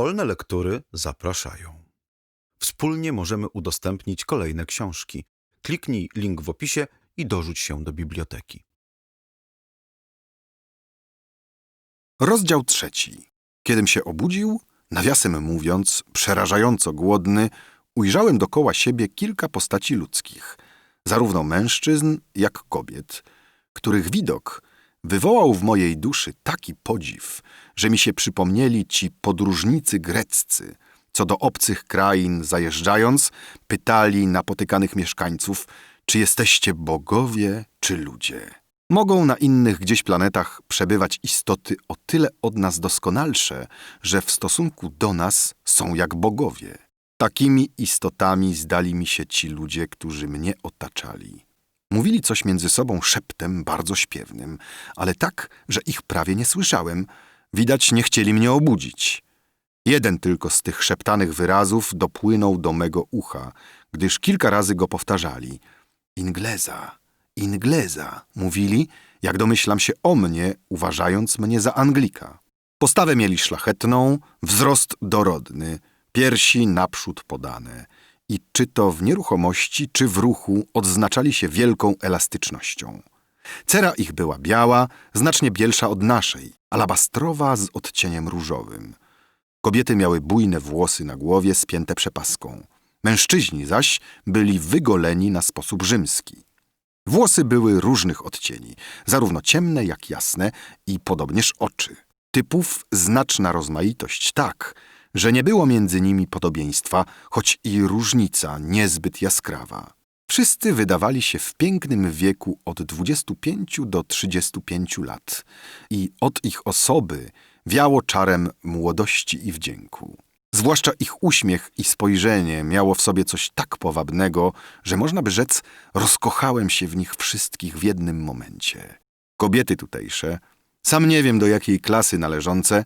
Wolne lektury zapraszają. Wspólnie możemy udostępnić kolejne książki. Kliknij link w opisie i dorzuć się do biblioteki. Rozdział trzeci. Kiedym się obudził, nawiasem mówiąc, przerażająco głodny, ujrzałem dokoła siebie kilka postaci ludzkich, zarówno mężczyzn, jak kobiet, których widok wywołał w mojej duszy taki podziw, że mi się przypomnieli ci podróżnicy greccy, co do obcych krain zajeżdżając, pytali napotykanych mieszkańców, czy jesteście bogowie, czy ludzie. Mogą na innych gdzieś planetach przebywać istoty o tyle od nas doskonalsze, że w stosunku do nas są jak bogowie. Takimi istotami zdali mi się ci ludzie, którzy mnie otaczali. Mówili coś między sobą szeptem bardzo śpiewnym, ale tak, że ich prawie nie słyszałem. Widać, nie chcieli mnie obudzić. Jeden tylko z tych szeptanych wyrazów dopłynął do mego ucha, gdyż kilka razy go powtarzali. Ingleza, Ingleza, mówili, jak domyślam się o mnie, uważając mnie za Anglika. Postawę mieli szlachetną, wzrost dorodny, piersi naprzód podane i czy to w nieruchomości, czy w ruchu odznaczali się wielką elastycznością. Cera ich była biała, znacznie bielsza od naszej, alabastrowa z odcieniem różowym. Kobiety miały bujne włosy na głowie spięte przepaską. Mężczyźni zaś byli wygoleni na sposób rzymski. Włosy były różnych odcieni, zarówno ciemne jak jasne i podobnież oczy. Typów znaczna rozmaitość tak, że nie było między nimi podobieństwa, choć i różnica niezbyt jaskrawa. Wszyscy wydawali się w pięknym wieku od 25 do 35 lat i od ich osoby wiało czarem młodości i wdzięku. Zwłaszcza ich uśmiech i spojrzenie miało w sobie coś tak powabnego, że można by rzec, rozkochałem się w nich wszystkich w jednym momencie. Kobiety tutejsze, sam nie wiem do jakiej klasy należące,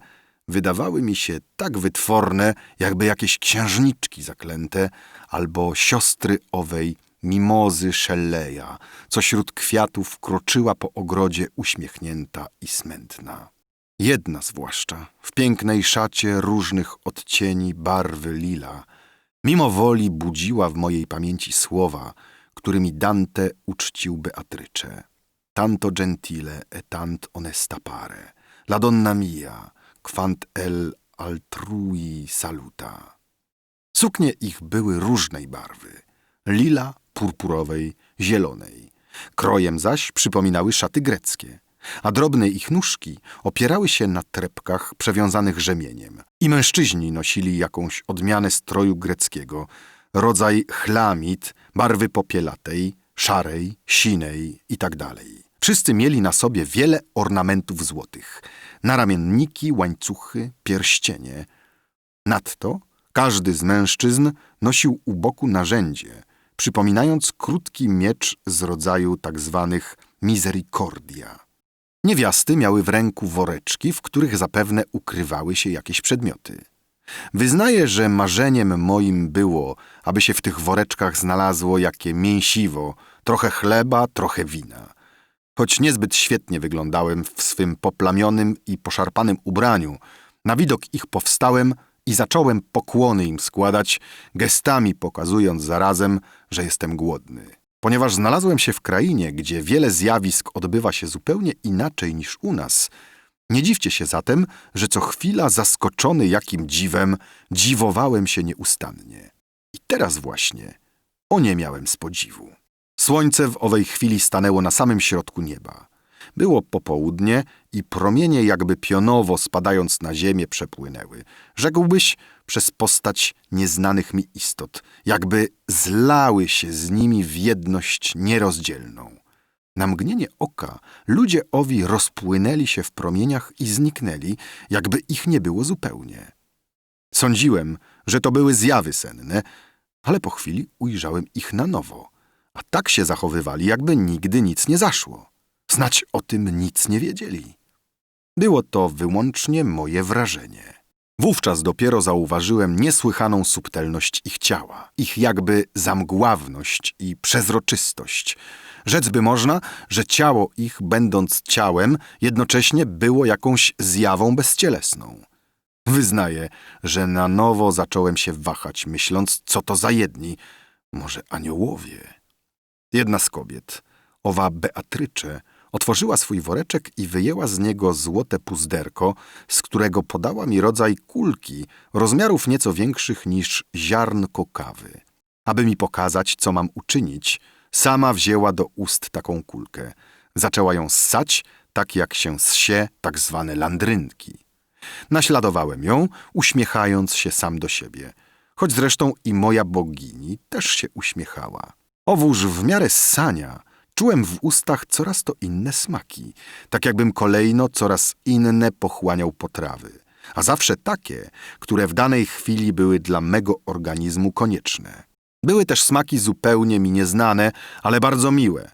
wydawały mi się tak wytworne, jakby jakieś księżniczki zaklęte albo siostry owej mimozy Shelleya, co wśród kwiatów kroczyła po ogrodzie uśmiechnięta i smętna. Jedna zwłaszcza, w pięknej szacie różnych odcieni barwy lila, mimo woli budziła w mojej pamięci słowa, którymi Dante uczcił Beatrycze. Tanto gentile e tant onesta pare, la donna mia, quant el altrui saluta. Suknie ich były różnej barwy, lila, purpurowej, zielonej. Krojem zaś przypominały szaty greckie a drobne ich nóżki opierały się na trepkach przewiązanych rzemieniem. I mężczyźni nosili jakąś odmianę stroju greckiego, rodzaj chlamid, barwy popielatej, szarej, sinej itd. Tak Wszyscy mieli na sobie wiele ornamentów złotych, naramienniki, łańcuchy, pierścienie. Nadto każdy z mężczyzn nosił u boku narzędzie, przypominając krótki miecz z rodzaju tak zwanych misericordia. Niewiasty miały w ręku woreczki, w których zapewne ukrywały się jakieś przedmioty. Wyznaję, że marzeniem moim było, aby się w tych woreczkach znalazło jakie mięsiwo, trochę chleba, trochę wina. Choć niezbyt świetnie wyglądałem w swym poplamionym i poszarpanym ubraniu, na widok ich powstałem i zacząłem pokłony im składać, gestami pokazując zarazem, że jestem głodny. Ponieważ znalazłem się w krainie, gdzie wiele zjawisk odbywa się zupełnie inaczej niż u nas, nie dziwcie się zatem, że co chwila zaskoczony jakim dziwem, dziwowałem się nieustannie. I teraz właśnie o nie miałem z podziwu. Słońce w owej chwili stanęło na samym środku nieba. Było popołudnie i promienie jakby pionowo spadając na ziemię przepłynęły. Rzekłbyś przez postać nieznanych mi istot, jakby zlały się z nimi w jedność nierozdzielną. Na mgnienie oka ludzie owi rozpłynęli się w promieniach i zniknęli, jakby ich nie było zupełnie. Sądziłem, że to były zjawy senne, ale po chwili ujrzałem ich na nowo, a tak się zachowywali, jakby nigdy nic nie zaszło. Znać o tym nic nie wiedzieli. Było to wyłącznie moje wrażenie. Wówczas dopiero zauważyłem niesłychaną subtelność ich ciała, ich jakby zamgławność i przezroczystość. Rzec by można, że ciało ich, będąc ciałem, jednocześnie było jakąś zjawą bezcielesną. Wyznaję, że na nowo zacząłem się wahać, myśląc, co to za jedni, może aniołowie. Jedna z kobiet, owa Beatrycze, otworzyła swój woreczek i wyjęła z niego złote puzderko, z którego podała mi rodzaj kulki, rozmiarów nieco większych niż ziarnko kawy. Aby mi pokazać, co mam uczynić, sama wzięła do ust taką kulkę. Zaczęła ją ssać, tak jak się ssie tak zwane landrynki. Naśladowałem ją, uśmiechając się sam do siebie. Choć zresztą i moja bogini też się uśmiechała. Owóż w miarę ssania czułem w ustach coraz to inne smaki, tak jakbym kolejno coraz inne pochłaniał potrawy, a zawsze takie, które w danej chwili były dla mego organizmu konieczne. Były też smaki zupełnie mi nieznane, ale bardzo miłe.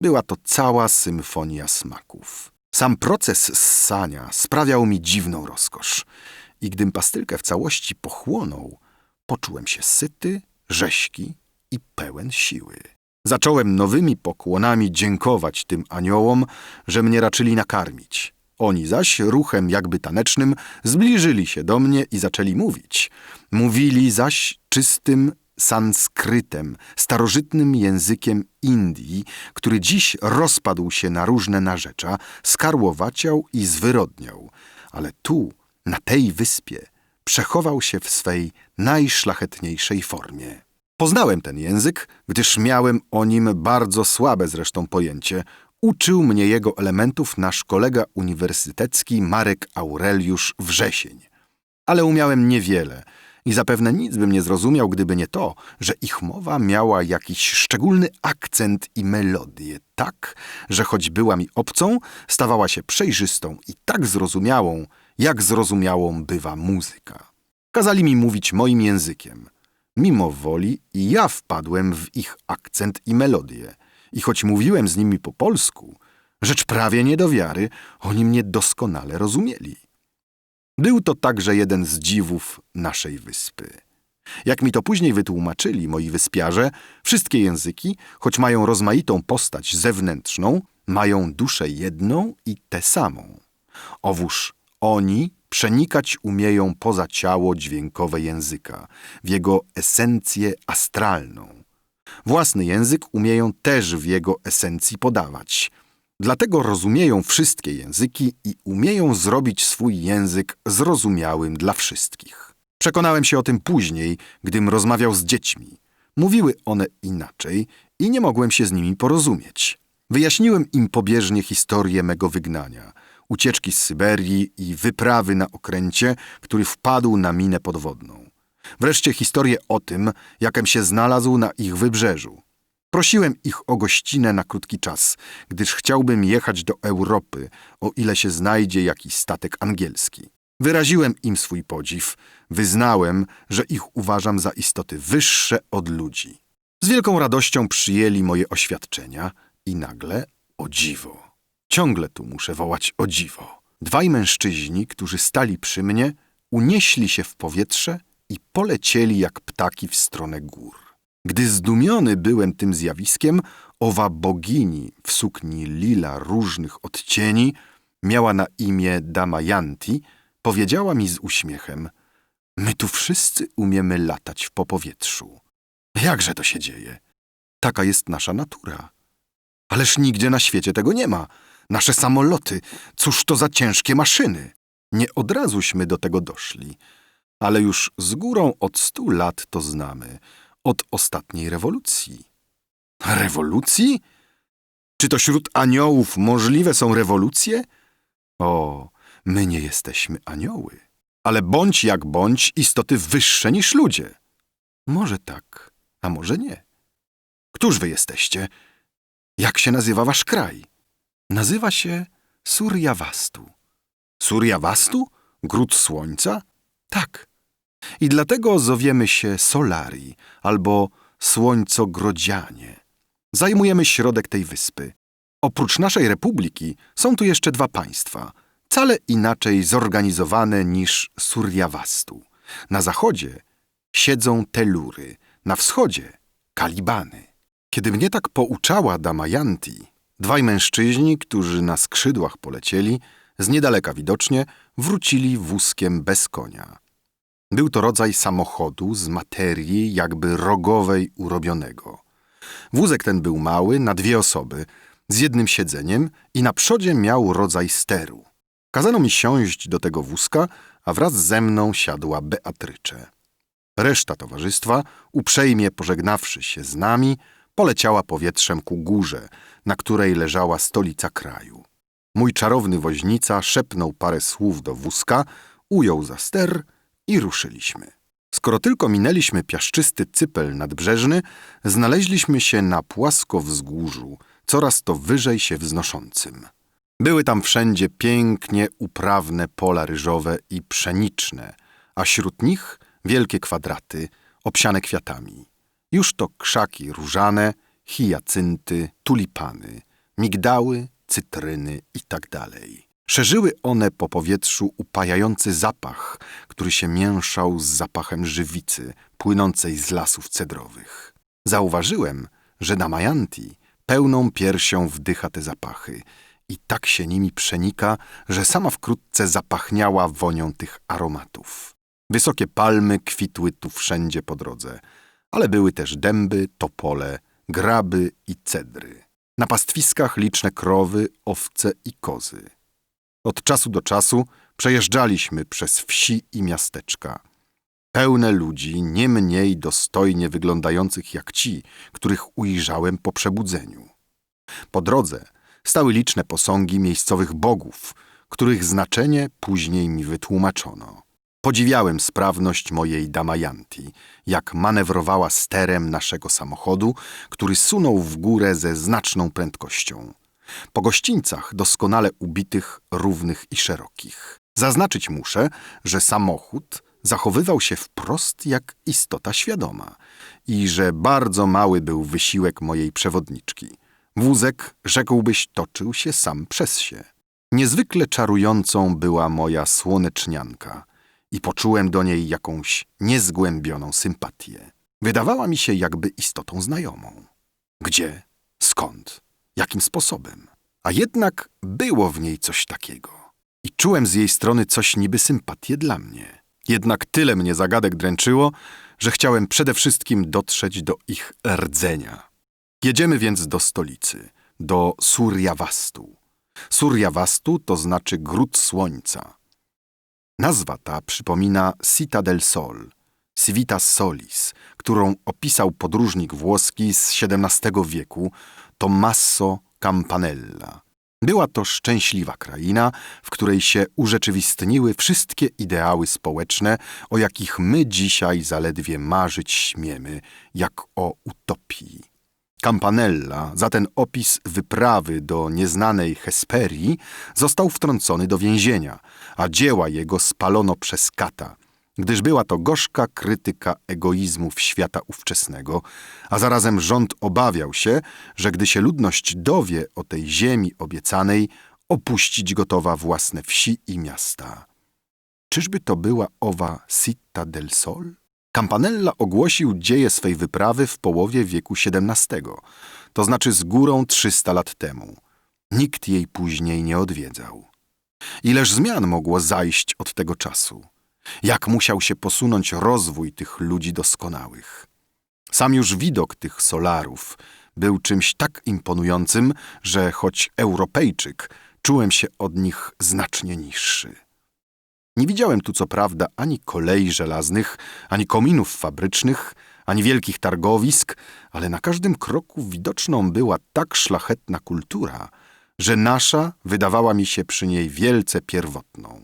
Była to cała symfonia smaków. Sam proces ssania sprawiał mi dziwną rozkosz i gdym pastylkę w całości pochłonął, poczułem się syty, rześki i pełen siły. Zacząłem nowymi pokłonami dziękować tym aniołom, że mnie raczyli nakarmić. Oni zaś ruchem jakby tanecznym zbliżyli się do mnie i zaczęli mówić. Mówili zaś czystym sanskrytem, starożytnym językiem Indii, który dziś rozpadł się na różne narzecza, skarłowaciał i zwyrodniał, ale tu, na tej wyspie, przechował się w swej najszlachetniejszej formie. Poznałem ten język, gdyż miałem o nim bardzo słabe zresztą pojęcie. Uczył mnie jego elementów nasz kolega uniwersytecki Marek Aureliusz Wrzesień. Ale umiałem niewiele i zapewne nic bym nie zrozumiał, gdyby nie to, że ich mowa miała jakiś szczególny akcent i melodię, tak, że choć była mi obcą, stawała się przejrzystą i tak zrozumiałą, jak zrozumiałą bywa muzyka. Kazali mi mówić moim językiem. Mimo woli i ja wpadłem w ich akcent i melodię. I choć mówiłem z nimi po polsku, rzecz prawie nie do wiary, oni mnie doskonale rozumieli. Był to także jeden z dziwów naszej wyspy. Jak mi to później wytłumaczyli moi wyspiarze, wszystkie języki, choć mają rozmaitą postać zewnętrzną, mają duszę jedną i tę samą. Owóż oni przenikać umieją poza ciało dźwiękowe języka, w jego esencję astralną. Własny język umieją też w jego esencji podawać. Dlatego rozumieją wszystkie języki i umieją zrobić swój język zrozumiałym dla wszystkich. Przekonałem się o tym później, gdym rozmawiał z dziećmi. Mówiły one inaczej i nie mogłem się z nimi porozumieć. Wyjaśniłem im pobieżnie historię mego wygnania, ucieczki z Syberii i wyprawy na okręcie, który wpadł na minę podwodną. Wreszcie historię o tym, jakem się znalazł na ich wybrzeżu. Prosiłem ich o gościnę na krótki czas, gdyż chciałbym jechać do Europy, o ile się znajdzie jakiś statek angielski. Wyraziłem im swój podziw, wyznałem, że ich uważam za istoty wyższe od ludzi. Z wielką radością przyjęli moje oświadczenia i nagle, o dziwo, ciągle tu muszę wołać o dziwo. Dwaj mężczyźni, którzy stali przy mnie, unieśli się w powietrze i polecieli jak ptaki w stronę gór. Gdy zdumiony byłem tym zjawiskiem, owa bogini w sukni lila różnych odcieni, miała na imię Damayanti, powiedziała mi z uśmiechem: My tu wszyscy umiemy latać po powietrzu. Jakże to się dzieje? Taka jest nasza natura. Ależ nigdzie na świecie tego nie ma. Nasze samoloty, cóż to za ciężkie maszyny. Nie od razuśmy do tego doszli, ale już z górą od stu lat to znamy, od ostatniej rewolucji. Rewolucji? Czy to wśród aniołów możliwe są rewolucje? O, my nie jesteśmy anioły, ale bądź jak bądź istoty wyższe niż ludzie. Może tak, a może nie. Któż wy jesteście? Jak się nazywa wasz kraj? Nazywa się Suryawastu. Suryawastu? Gród słońca? Tak. I dlatego zowiemy się Solari albo Słońcogrodzianie. Zajmujemy środek tej wyspy. Oprócz naszej republiki są tu jeszcze dwa państwa, wcale inaczej zorganizowane niż Suryawastu. Na zachodzie siedzą Telury, na wschodzie Kalibany. Kiedy mnie tak pouczała Damayanti, dwaj mężczyźni, którzy na skrzydłach polecieli, z niedaleka widocznie, wrócili wózkiem bez konia. Był to rodzaj samochodu z materii jakby rogowej urobionego. Wózek ten był mały, na dwie osoby, z jednym siedzeniem i na przodzie miał rodzaj steru. Kazano mi siąść do tego wózka, a wraz ze mną siadła Beatrycze. Reszta towarzystwa, uprzejmie pożegnawszy się z nami, poleciała powietrzem ku górze, na której leżała stolica kraju. Mój czarowny woźnica szepnął parę słów do wózka, ujął za ster i ruszyliśmy. Skoro tylko minęliśmy piaszczysty cypel nadbrzeżny, znaleźliśmy się na płaskowzgórzu, coraz to wyżej się wznoszącym. Były tam wszędzie pięknie uprawne pola ryżowe i pszeniczne, a wśród nich wielkie kwadraty, obsiane kwiatami. Już to krzaki różane, hijacynty, tulipany, migdały, cytryny i tak. Szerzyły one po powietrzu upajający zapach, który się mięszał z zapachem żywicy płynącej z lasów cedrowych. Zauważyłem, że Damayanti pełną piersią wdycha te zapachy i tak się nimi przenika, że sama wkrótce zapachniała wonią tych aromatów. Wysokie palmy kwitły tu wszędzie po drodze, ale były też dęby, topole, graby i cedry. Na pastwiskach liczne krowy, owce i kozy. Od czasu do czasu przejeżdżaliśmy przez wsi i miasteczka. Pełne ludzi, nie mniej dostojnie wyglądających jak ci, których ujrzałem po przebudzeniu. Po drodze stały liczne posągi miejscowych bogów, których znaczenie później mi wytłumaczono. Podziwiałem sprawność mojej Damayanti, jak manewrowała sterem naszego samochodu, który sunął w górę ze znaczną prędkością. Po gościńcach doskonale ubitych, równych i szerokich. Zaznaczyć muszę, że samochód zachowywał się wprost jak istota świadoma i że bardzo mały był wysiłek mojej przewodniczki. Wózek, rzekłbyś, toczył się sam przez się. Niezwykle czarującą była moja słonecznianka i poczułem do niej jakąś niezgłębioną sympatię. Wydawała mi się jakby istotą znajomą. Gdzie? Skąd? Jakim sposobem? A jednak było w niej coś takiego. I czułem z jej strony coś niby sympatię dla mnie. Jednak tyle mnie zagadek dręczyło, że chciałem przede wszystkim dotrzeć do ich rdzenia. Jedziemy więc do stolicy, do Suryawastu. Suryawastu to znaczy gród słońca. Nazwa ta przypomina Cita del Sol, Civitas Solis, którą opisał podróżnik włoski z XVII wieku Tommaso Campanella. Była to szczęśliwa kraina, w której się urzeczywistniły wszystkie ideały społeczne, o jakich my dzisiaj zaledwie marzyć śmiemy, jak o utopii. Campanella za ten opis wyprawy do nieznanej Hesperii został wtrącony do więzienia, a dzieła jego spalono przez kata, gdyż była to gorzka krytyka egoizmów świata ówczesnego, a zarazem rząd obawiał się, że gdy się ludność dowie o tej ziemi obiecanej, opuścić gotowa własne wsi i miasta. Czyżby to była owa Citta del Sol? Campanella ogłosił dzieje swej wyprawy w połowie wieku XVII, to znaczy z górą 300 lat temu. Nikt jej później nie odwiedzał. Ileż zmian mogło zajść od tego czasu? Jak musiał się posunąć rozwój tych ludzi doskonałych? Sam już widok tych solarów był czymś tak imponującym, że choć Europejczyk, czułem się od nich znacznie niższy. Nie widziałem tu co prawda ani kolei żelaznych, ani kominów fabrycznych, ani wielkich targowisk, ale na każdym kroku widoczną była tak szlachetna kultura, że nasza wydawała mi się przy niej wielce pierwotną.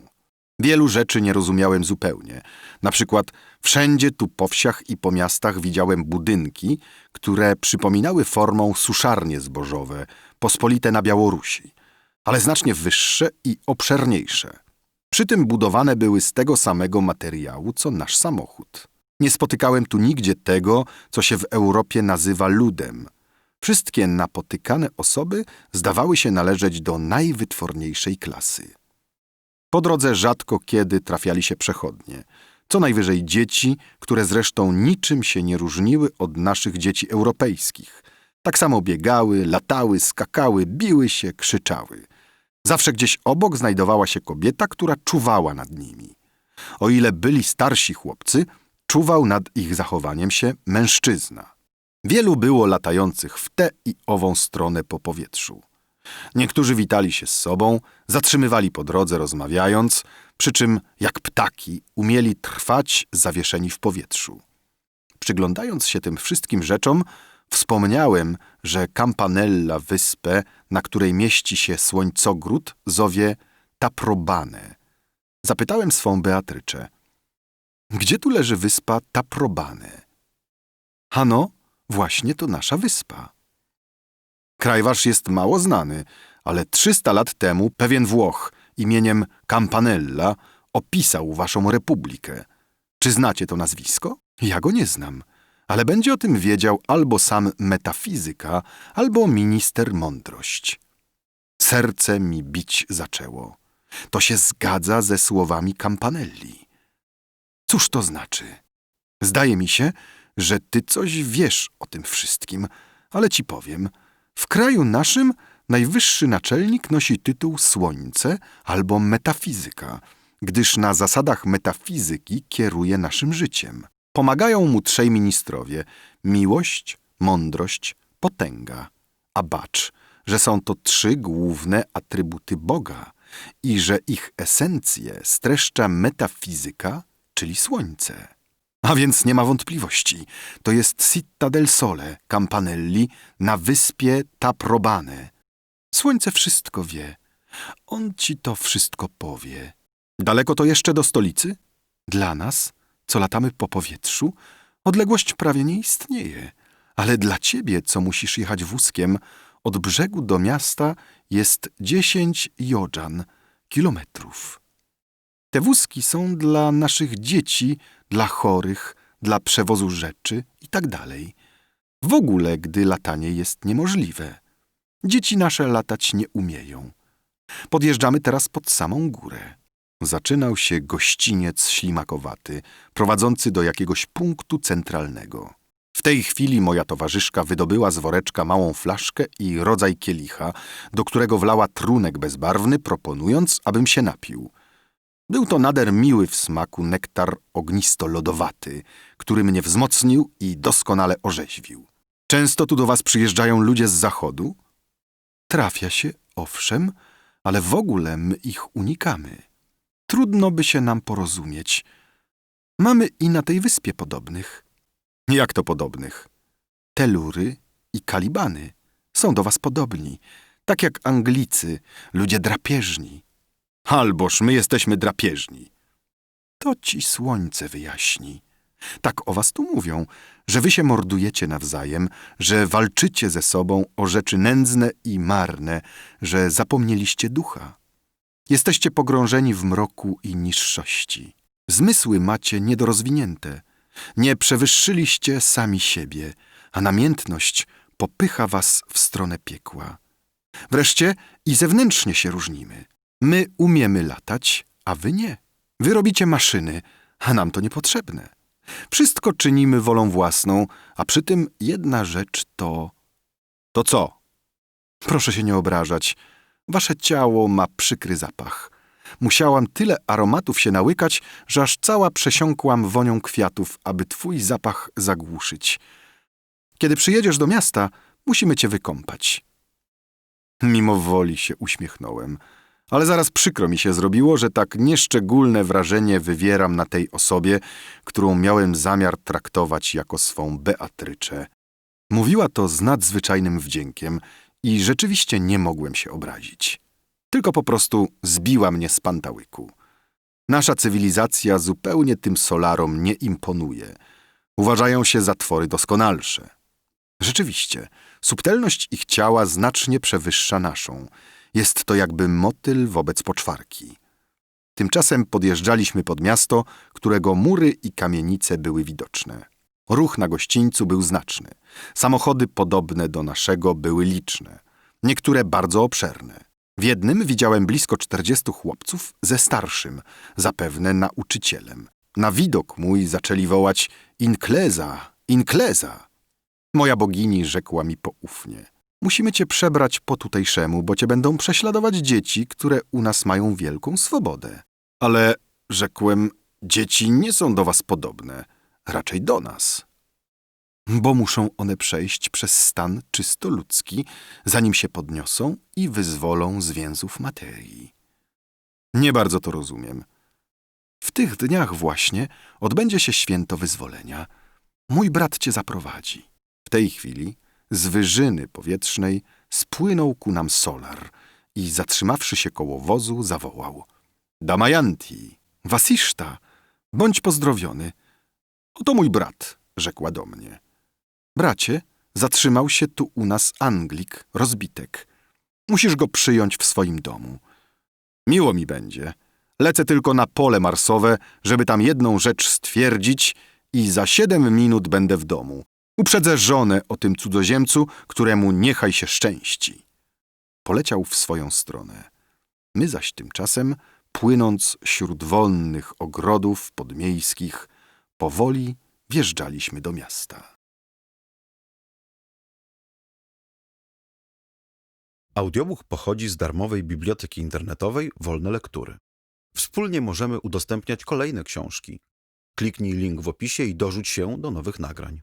Wielu rzeczy nie rozumiałem zupełnie. Na przykład wszędzie tu po wsiach i po miastach widziałem budynki, które przypominały formą suszarnie zbożowe, pospolite na Białorusi, ale znacznie wyższe i obszerniejsze. Przy tym budowane były z tego samego materiału, co nasz samochód. Nie spotykałem tu nigdzie tego, co się w Europie nazywa ludem. Wszystkie napotykane osoby zdawały się należeć do najwytworniejszej klasy. Po drodze rzadko kiedy trafiali się przechodnie, co najwyżej dzieci, które zresztą niczym się nie różniły od naszych dzieci europejskich. Tak samo biegały, latały, skakały, biły się, krzyczały. Zawsze gdzieś obok znajdowała się kobieta, która czuwała nad nimi. O ile byli starsi chłopcy, czuwał nad ich zachowaniem się mężczyzna. Wielu było latających w tę i ową stronę po powietrzu. Niektórzy witali się z sobą, zatrzymywali po drodze rozmawiając, przy czym jak ptaki umieli trwać zawieszeni w powietrzu. Przyglądając się tym wszystkim rzeczom, wspomniałem, że Campanella wyspę, na której mieści się słońcogród, zowie Taprobane. Zapytałem swą Beatryczę, gdzie tu leży wyspa Taprobane? Hano, właśnie to nasza wyspa. Kraj wasz jest mało znany, ale 300 lat temu pewien Włoch imieniem Campanella opisał waszą republikę. Czy znacie to nazwisko? Ja go nie znam, ale będzie o tym wiedział albo sam metafizyka, albo minister mądrość. Serce mi bić zaczęło. To się zgadza ze słowami Campanelli. Cóż to znaczy? Zdaje mi się, że ty coś wiesz o tym wszystkim, ale ci powiem. W kraju naszym najwyższy naczelnik nosi tytuł Słońce albo metafizyka, gdyż na zasadach metafizyki kieruje naszym życiem. Pomagają mu trzej ministrowie miłość, mądrość, potęga. A bacz, że są to trzy główne atrybuty Boga i że ich esencję streszcza metafizyka, czyli Słońce. A więc nie ma wątpliwości. To jest Citta del Sole, Campanelli, na wyspie Taprobane. Słońce wszystko wie. On ci to wszystko powie. Daleko to jeszcze do stolicy? Dla nas, co latamy po powietrzu, odległość prawie nie istnieje. Ale dla ciebie, co musisz jechać wózkiem, od brzegu do miasta jest dziesięć jodżan, kilometrów. Te wózki są dla naszych dzieci, dla chorych, dla przewozu rzeczy i tak. W ogóle, gdy latanie jest niemożliwe. Dzieci nasze latać nie umieją. Podjeżdżamy teraz pod samą górę. Zaczynał się gościniec ślimakowaty, prowadzący do jakiegoś punktu centralnego. W tej chwili moja towarzyszka wydobyła z woreczka małą flaszkę i rodzaj kielicha, do którego wlała trunek bezbarwny, proponując, abym się napił. Był to nader miły w smaku nektar ognisto-lodowaty, który mnie wzmocnił i doskonale orzeźwił. Często tu do was przyjeżdżają ludzie z zachodu? Trafia się, owszem, ale w ogóle my ich unikamy. Trudno by się nam porozumieć. Mamy i na tej wyspie podobnych. Jak to podobnych? Telury i kalibany są do was podobni, tak jak Anglicy, ludzie drapieżni. Alboż my jesteśmy drapieżni. To ci słońce wyjaśni. Tak o was tu mówią, że wy się mordujecie nawzajem, że walczycie ze sobą o rzeczy nędzne i marne, że zapomnieliście ducha. Jesteście pogrążeni w mroku i niższości. Zmysły macie niedorozwinięte. Nie przewyższyliście sami siebie, a namiętność popycha was w stronę piekła. Wreszcie i zewnętrznie się różnimy. My umiemy latać, a wy nie. Wy robicie maszyny, a nam to niepotrzebne. Wszystko czynimy wolą własną, a przy tym jedna rzecz to... To co? Proszę się nie obrażać. Wasze ciało ma przykry zapach. Musiałam tyle aromatów się nałykać, że aż cała przesiąkłam wonią kwiatów, aby twój zapach zagłuszyć. Kiedy przyjedziesz do miasta, musimy cię wykąpać. Mimo woli się uśmiechnąłem, ale zaraz przykro mi się zrobiło, że tak nieszczególne wrażenie wywieram na tej osobie, którą miałem zamiar traktować jako swą Beatryczę. Mówiła to z nadzwyczajnym wdziękiem i rzeczywiście nie mogłem się obrazić. Tylko po prostu zbiła mnie z pantałyku. Nasza cywilizacja zupełnie tym solarom nie imponuje. Uważają się za twory doskonalsze. Rzeczywiście, subtelność ich ciała znacznie przewyższa naszą. Jest to jakby motyl wobec poczwarki. Tymczasem podjeżdżaliśmy pod miasto, którego mury i kamienice były widoczne. Ruch na gościńcu był znaczny. Samochody podobne do naszego były liczne. Niektóre bardzo obszerne. W jednym widziałem blisko czterdziestu chłopców ze starszym, zapewne nauczycielem. Na widok mój zaczęli wołać Inkleza, Inkleza. Moja bogini rzekła mi poufnie. Musimy cię przebrać po tutejszemu, bo cię będą prześladować dzieci, które u nas mają wielką swobodę. Ale, rzekłem, dzieci nie są do was podobne, raczej do nas. Bo muszą one przejść przez stan czysto ludzki, zanim się podniosą i wyzwolą z więzów materii. Nie bardzo to rozumiem. W tych dniach właśnie odbędzie się święto wyzwolenia. Mój brat cię zaprowadzi. W tej chwili z wyżyny powietrznej spłynął ku nam solar i zatrzymawszy się koło wozu zawołał. Damayanti, Wasiszta, bądź pozdrowiony. Oto mój brat, rzekła do mnie. Bracie, zatrzymał się tu u nas Anglik, rozbitek. Musisz go przyjąć w swoim domu. Miło mi będzie. Lecę tylko na pole marsowe, żeby tam jedną rzecz stwierdzić i za siedem minut będę w domu. Uprzedzę żonę o tym cudzoziemcu, któremu niechaj się szczęści. Poleciał w swoją stronę. My zaś tymczasem, płynąc śród wolnych ogrodów podmiejskich, powoli wjeżdżaliśmy do miasta. Audiobook pochodzi z darmowej biblioteki internetowej Wolne Lektury. Wspólnie możemy udostępniać kolejne książki. Kliknij link w opisie i dorzuć się do nowych nagrań.